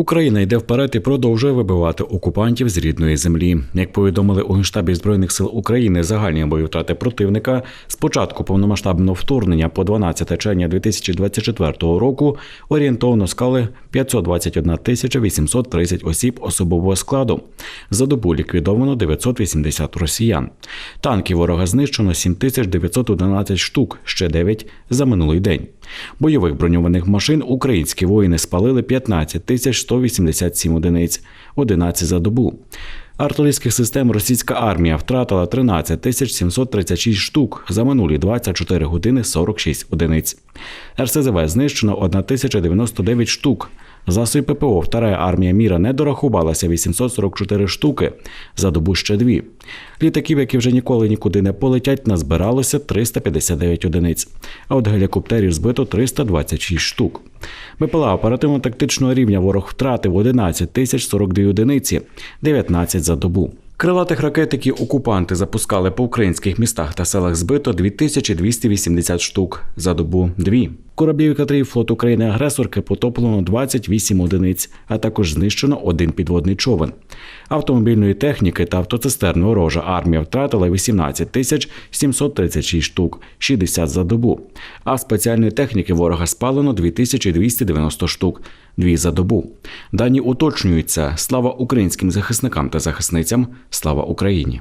Україна йде вперед і продовжує вибивати окупантів з рідної землі. Як повідомили у Генштабі збройних сил України, загальні бої втрати противника з початку повномасштабного вторгнення по 12 червня 2024 року орієнтовно склали 521 тисяча 830 осіб особового складу. За добу ліквідовано 980 росіян. Танків ворога знищено 7911 штук, ще 9 за минулий день. Бойових броньованих машин українські воїни спалили 15 тисяч 187 одиниць, 11 за добу. Артилерійських систем російська армія втратила 13 тисяч 736 штук за минулі 24 години 46 одиниць. РСЗВ знищено 1099 штук. Засоби ППО Вторая армія міра не дорахувалася 844 штуки, за добу ще дві. Літаків, які вже ніколи нікуди не полетять, назбиралося 359 одиниць, а от гелікоптерів збито 326 штук. БПЛА оперативно-тактичного рівня ворог втратив 11 тисяч 42 одиниці, 19 за добу. Крилатих ракет, які окупанти запускали по українських містах та селах, збито 2280 штук за добу дві. Кораблів і катерів флот України агресорки потоплено 28 одиниць, а також знищено один підводний човен. Автомобільної техніки та автоцистерни ворожа армія втратила 18 тисяч 736 штук, 60 за добу. А спеціальної техніки ворога спалено 2290 штук, 2 за добу. Дані уточнюються. Слава українським захисникам та захисницям. Слава Україні!